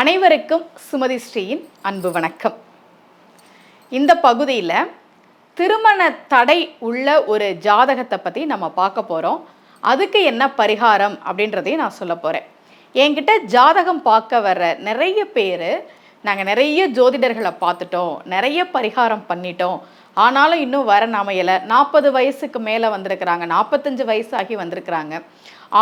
அனைவருக்கும் சுமதி ஸ்ரீயின் அன்பு வணக்கம். இந்த பகுதியில் திருமண தடை உள்ள ஒரு ஜாதகத்தை பற்றி நம்ம பார்க்க போகிறோம் அதுக்கு என்ன பரிகாரம் அப்படின்றதையும் நான் சொல்ல போகிறேன் என்கிட்ட ஜாதகம் பார்க்க வர்ற நிறைய பேர் நாங்கள் நிறைய ஜோதிடர்களை பார்த்துட்டோம் நிறைய பரிகாரம் பண்ணிட்டோம். ஆனாலும் இன்னும் வர அமையலை நாற்பது வயசுக்கு மேலே வந்திருக்கிறாங்க நாற்பத்தஞ்சு வயசாகி வந்திருக்கிறாங்க.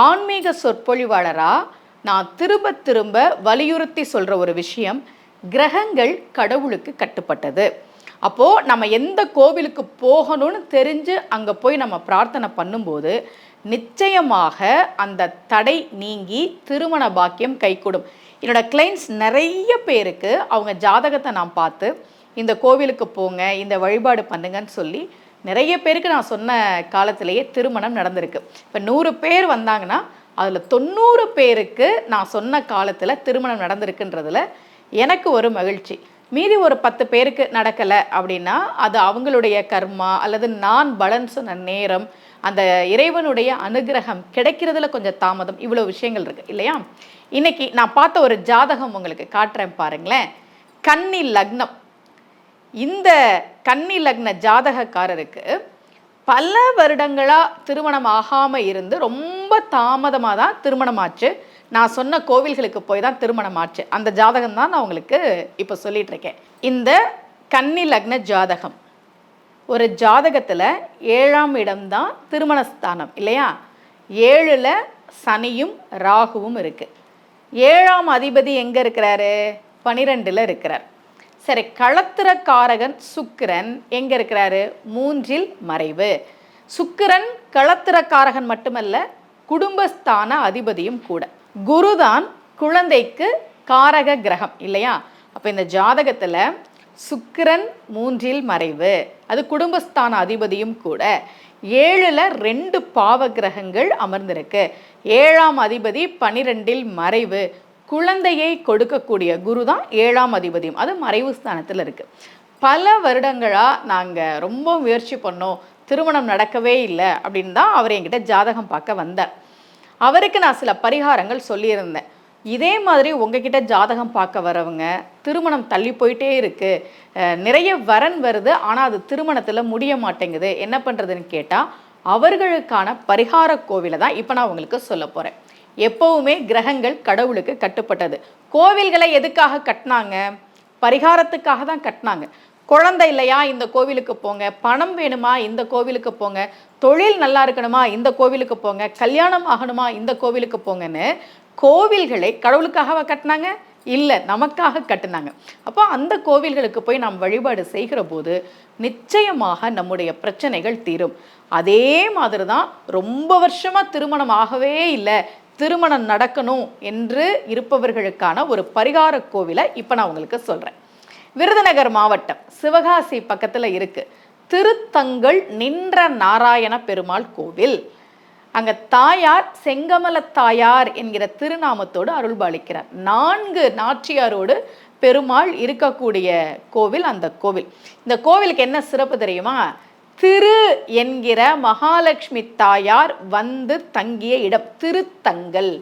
ஆன்மீக சொற்பொழிவாளராக நான் திரும்ப திரும்ப வலியுறுத்தி சொல்கிற ஒரு விஷயம் கிரகங்கள் கடவுளுக்கு கட்டுப்பட்டது. அப்போது நம்ம எந்த கோவிலுக்கு போகணும்னு தெரிஞ்சு அங்கே போய் நம்ம பிரார்த்தனை பண்ணும்போது நிச்சயமாக அந்த தடை நீங்கி திருமண பாக்கியம் கைகூடும். என்னோடய கிளைண்ட்ஸ் நிறைய பேருக்கு அவங்க ஜாதகத்தை நான் பார்த்து இந்த கோவிலுக்கு போங்க இந்த வழிபாடு பண்ணுங்கன்னு சொல்லி நிறைய பேருக்கு நான் சொன்ன காலத்திலேயே திருமணம் நடந்திருக்கு. இப்போ நூறு பேர் வந்தாங்கன்னா அதில் தொண்ணூறு பேருக்கு நான் சொன்ன காலத்தில் திருமணம் நடந்திருக்குன்றதுல எனக்கு ஒரு மகிழ்ச்சி. மீதி ஒரு பத்து பேருக்கு நடக்கலை அப்படின்னா அது அவங்களுடைய கர்மா அல்லது நான் பலன் சொன்ன நேரம் அந்த இறைவனுடைய அனுகிரகம் கிடைக்கிறதுல கொஞ்சம் தாமதம். இவ்வளோ விஷயங்கள் இருக்குது இல்லையா? இன்னைக்கு நான் பார்த்த ஒரு ஜாதகம் உங்களுக்கு காட்டுறேன் பாருங்களேன். கன்னி லக்னம். இந்த கன்னி லக்ன ஜாதகக்காரருக்கு பல வருடங்களாக திருமணம் ஆகாமல் இருந்து ரொம்ப ரொம்ப தாமதமாக தான் திருமணம் ஆச்சு நான் சொன்ன கோவில்களுக்கு போய் தான் திருமணம் ஆச்சு அந்த ஜாதகம் தான் நான் உங்களுக்கு இப்போ சொல்லிட்டு இருக்கேன். இந்த கன்னி லக்ன ஜாதகம். ஒரு ஜாதகத்தில் ஏழாம் இடம்தான் திருமணஸ்தானம் இல்லையா? ஏழில் சனியும் ராகுவும் இருக்குது ஏழாம் அதிபதி எங்கே இருக்கிறாரு? பனிரெண்டில் இருக்கிறார். சரி களத்திரக்காரகன் சுக்கிரன் எங்கே இருக்கிறாரு? மூன்றில் மறைவு. சுக்கிரன் களத்திரக்காரகன் மட்டுமல்ல குடும்பஸ்தான அதிபதியும் கூட. குருதான் குழந்தைக்கு காரக கிரகம் இல்லையா? அப்போ இந்த ஜாதகத்தில் சுக்கிரன் மூன்றில் மறைவு. அது குடும்பஸ்தான அதிபதியும் கூட. ஏழில் ரெண்டு பாவ கிரகங்கள் அமர்ந்திருக்கு. ஏழாம் அதிபதி பனிரெண்டில் மறைவு. குழந்தையை கொடுக்கக்கூடிய குரு தான் ஏழாம் அதிபதியும். அது மறைவு ஸ்தானத்தில் இருக்குது பல வருடங்களாக நாங்கள் ரொம்ப முயற்சி பண்ணோம். திருமணம் நடக்கவே இல்லை அப்படின்னு தான் அவர் என்கிட்ட ஜாதகம் பார்க்க வந்தார். அவருக்கு நான் சில பரிகாரங்கள் சொல்லியிருந்தேன். இதே மாதிரி உங்ககிட்ட ஜாதகம் பார்க்க வரவங்க திருமணம் தள்ளி போயிட்டே இருக்குது நிறைய வரன் வருது ஆனால் அது திருமணத்தில் முடிய மாட்டேங்குது. என்ன பண்ணுறதுன்னு கேட்டால் அவர்களுக்கான பரிகார கோவிலை தான் இப்போ நான் உங்களுக்கு சொல்ல போகிறேன் எப்போவுமே கிரகங்கள் கடவுளுக்கு கட்டுப்பட்டது. கோவில்களை எதுக்காக கட்டினாங்க? பரிகாரத்துக்காக தான் கட்டினாங்க. குழந்தை இல்லையா இந்த கோவிலுக்கு போங்க. பணம் வேணுமா இந்த கோவிலுக்கு போங்க. தொழில் நல்லா இருக்கணுமா இந்த கோவிலுக்கு போங்க. கல்யாணம் ஆகணுமா இந்த கோவிலுக்கு போங்கன்னு கோவில்களை கடவுளுக்காகவா கட்டினாங்க? இல்லை நமக்காக கட்டினாங்க. அப்போ அந்த கோவில்களுக்கு போய் நாம் வழிபாடு செய்கிற போது நிச்சயமாக நம்முடைய பிரச்சனைகள் தீரும். அதே மாதிரி தான் ரொம்ப வருஷமாக திருமணம் ஆகவே இல்லை. திருமணம் நடக்கணும் என்று இருப்பவர்களுக்கான ஒரு பரிகார கோவிலை இப்போ நான் உங்களுக்கு சொல்கிறேன் விருதுநகர் மாவட்டம் சிவகாசி பக்கத்தில் இருக்குது திருத்தங்கள் நின்ற நாராயண பெருமாள் கோவில். அங்கே தாயார் செங்கமல தாயார் என்கிற திருநாமத்தோடு அருள்பாலிக்கிறார். நான்கு நாச்சியாரோடு பெருமாள் இருக்கக்கூடிய கோவில் அந்த கோவில். இந்த கோவிலுக்கு என்ன சிறப்பு தெரியுமா? திரு என்கிற மகாலட்சுமி தாயார் வந்து தங்கிய இடம் திருத்தங்கள்.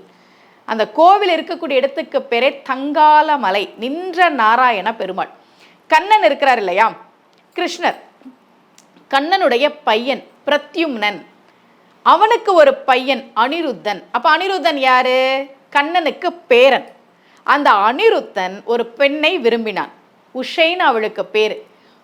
அந்த கோவில் இருக்கக்கூடிய இடத்துக்கு பேரே தங்கால மலை நின்ற நாராயண பெருமாள். கண்ணன் இருக்கிறார் இல்லையா? கிருஷ்ணர். கண்ணனுடைய பையன் பிரத்யும்னன். அவனுக்கு ஒரு பையன் அனிருத்தன். அப்போ அனிருத்தன் யாரு? கண்ணனுக்கு பேரன். அந்த அனிருத்தன் ஒரு பெண்ணை விரும்பினான். உஷைன்னு அவளுக்கு பேர்.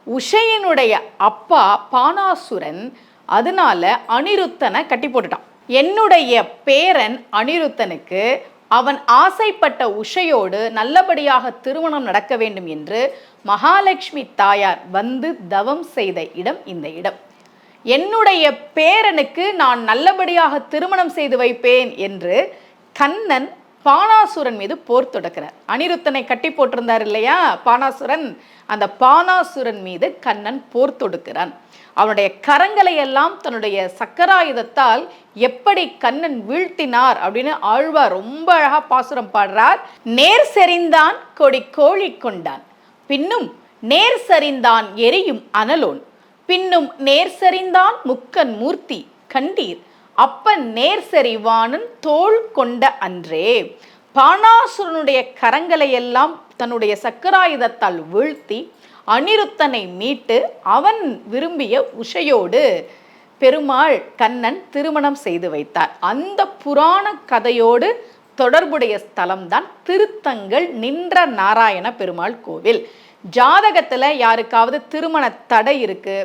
உஷையினுடைய அப்பா பானாசுரன் அதனால அனிருத்தனை கட்டி போட்டுட்டான். என்னுடைய பேரன் அனிருத்தனுக்கு அவன் ஆசைப்பட்ட உஷையோடு நல்லபடியாக திருமணம் நடக்க வேண்டும் என்று மகாலட்சுமி தாயார் வந்து தவம் செய்த இடம் இந்த இடம். என்னுடைய பேரனுக்கு நான் நல்லபடியாக திருமணம் செய்து வைப்பேன் என்று கண்ணன் பானாசுரன் மீது போர் தொடக்கிறார் அனிருத்தனை கட்டி போட்டிருந்தார் இல்லையா? பானாசுரன் அந்த பானாசுரன் மீது கண்ணன் போர் தொடுக்கிறான். அவனுடைய கரங்களை எல்லாம் தன்னுடைய சக்கராயுதத்தால் எப்படி கண்ணன் வீழ்த்தினார் அப்படின்னு ஆழ்வார் ரொம்ப அழகா பாசுரம் பாடுறார். நேர் செறிந்தான் கொடி கோழி கொண்டான். பின்னும் நேர் சரிந்தான் எரியும் அனலோன். பின்னும் நேர் சரிந்தான் முக்கன் மூர்த்தி கண்டீர். அப்பன் நேர் சரிவானன் தோள் கொண்ட அன்றே. பானாசுரனுடைய கரங்களை எல்லாம் தன்னுடைய சக்கராயுதத்தால் வீழ்த்தி அனிருத்தனை மீட்டு அவன் விரும்பிய உஷையோடு பெருமாள் கண்ணன் திருமணம் செய்து வைத்தார். அந்த புராண கதையோடு தொடர்புடைய ஸ்தலம்தான் திருத்தங்கள் நின்ற நாராயண பெருமாள் கோவில். ஜாதகத்துல யாருக்காவது திருமண தடை இருக்கு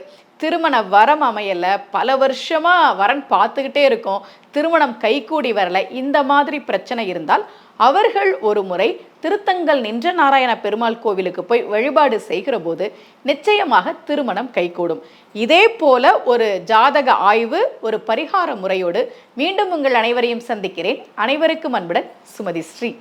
திருமண வரம் அமையல. பல வருஷமா வரன் பார்த்துக்கிட்டே இருக்கோம். திருமணம் கைகூடி வரல. இந்த மாதிரி பிரச்சனை இருந்தால் அவர்கள் ஒரு முறை திருத்தங்கள் நின்ற நாராயண பெருமாள் கோவிலுக்கு போய் வழிபாடு செய்கிற போது நிச்சயமாக திருமணம் கைகூடும். இதே போல ஒரு ஜாதக ஆய்வு ஒரு பரிகார முறையோடு மீண்டும் உங்கள் அனைவரையும் சந்திக்கிறேன். அனைவருக்கும் அன்புடன் சுமதி ஸ்ரீ.